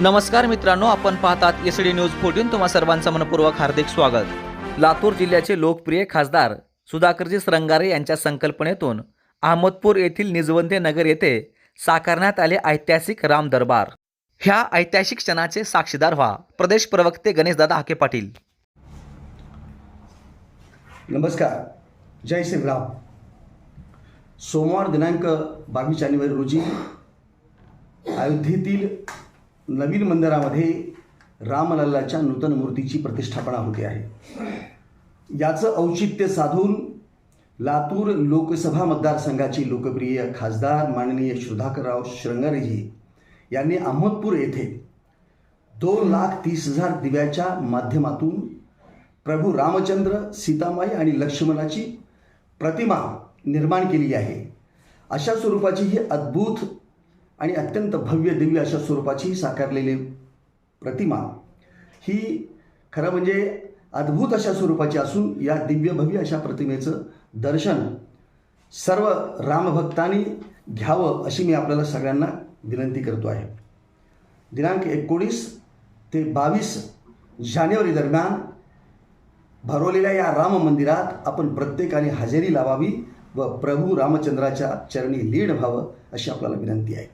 नमस्कार मित्रांनो आपण पाहतात एस डी न्यूज फोर्टीन तुम्हा सर्वांचं मनपूर्वक हार्दिक स्वागत. लातूर जिल्ह्याचे लोकप्रिय खासदार सुधाकरजी रंगारे यांच्या संकल्पनेतून अहमदपूर येथील निजवंते नगर येथे साकारण्यात आले ऐतिहासिक राम दरबार. ह्या ऐतिहासिक क्षणाचे साक्षीदार व्हा. प्रदेश प्रवक्ते गणेशदादा हाके पाटील. नमस्कार. जय श्रीराम सोमवार दिनांक बावीस जानेवारी रोजी अयोध्येतील नवीन मंदिरामध्ये रामलल्लाच्या नूतन मूर्तीची प्रतिष्ठापना होते आहे. याचं औचित्य साधून लातूर लोकसभा मतदारसंघाचे लोकप्रिय खासदार माननीय सुधाकरराव श्रंगारेजी यांनी अहमदपूर येथे दोन लाख तीस हजार दिव्याच्या माध्यमातून प्रभू रामचंद्र सीतामाई आणि लक्ष्मणाची प्रतिमा निर्माण केली आहे. अशा स्वरूपाची ही अद्भुत आणि अत्यंत भव्य दिव्य अशा स्वरूपाची साकारलेली प्रतिमा ही खरं म्हणजे अद्भुत अशा स्वरूपाची असून या दिव्य भव्य अशा प्रतिमेचं दर्शन सर्व रामभक्तांनी घ्यावं अशी मी आपल्याला सगळ्यांना विनंती करतो आहे. दिनांक एकोणीस ते बावीस जानेवारी दरम्यान भरवलेल्या या राम मंदिरात आपण प्रत्येकाने हजेरी लावावी व प्रभू रामचंद्राच्या चरणी लीड व्हावं अशी आपल्याला विनंती आहे.